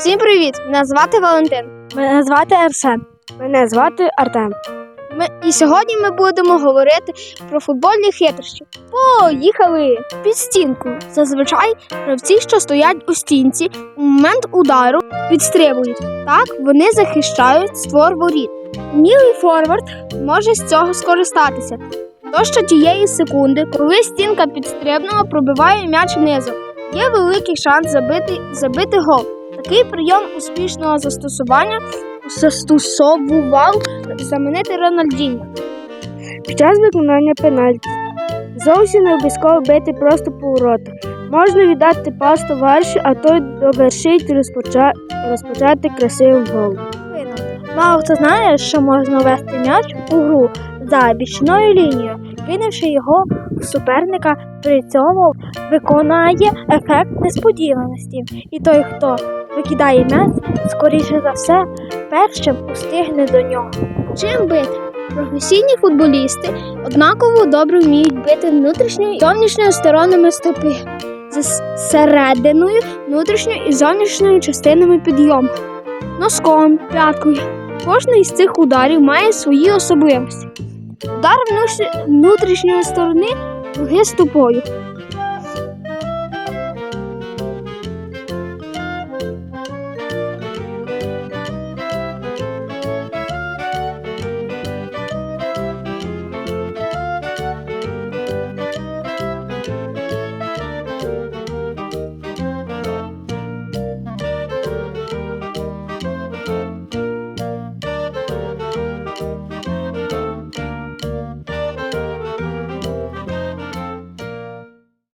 Всім привіт! Мене звати Валентин. Мене звати Арсен. Мене звати Артем. Ми, і сьогодні ми будемо говорити про футбольні хитрощі. Поїхали! Під стінку. Зазвичай гравці, що стоять у стінці, у момент удару підстрибують. Так вони захищають створ воріт. Мілий форвард може з цього скористатися. То що тієї секунди, коли стінка підстрибнула, пробиває м'яч низом. Є великий шанс забити, забити гол. Такий прийом успішного застосування застосовував знаменитий Рональдіньо. Під час виконання пенальті зовсім не обов'язково бити просто по воротах. Можна віддати пас товаришу, а той довершить розпоча... розпочати красивим голом. Мало хто знає, що можна ввести м'яч у гру за бічною лінією, кинувши його суперника, при цьому виконає ефект несподіваності. І той, хто викидає м'яч, скоріше за все, першим устигне до нього. Чим бити? Професійні футболісти однаково добре вміють бити внутрішньою і зовнішньою сторонами стопи, серединою, внутрішньою і зовнішньою частинами підйому, носком, п'яткою. Кожний із цих ударів має свої особливості. Удар внутрішньої сторони ноги стопою.